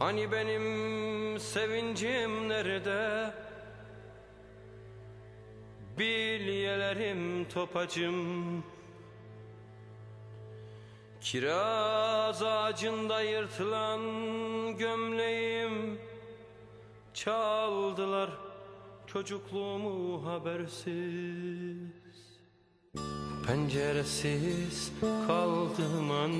Hani benim sevincim nerede? Bilyelerim topacım. Kiraz ağacında yırtılan gömleğim. Çaldılar çocukluğumu habersiz. Penceresiz kaldım anne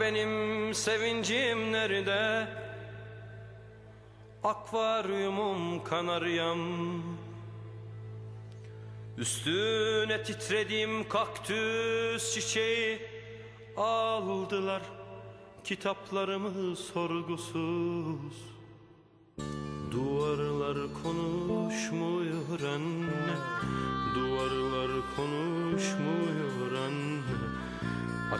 Benim sevincim nerede? Akvaryumum kanaryam. Üstüne titrediğim kaktüs çiçeği. Aldılar kitaplarımı sorgusuz. Duvarlar konuşmuyor anne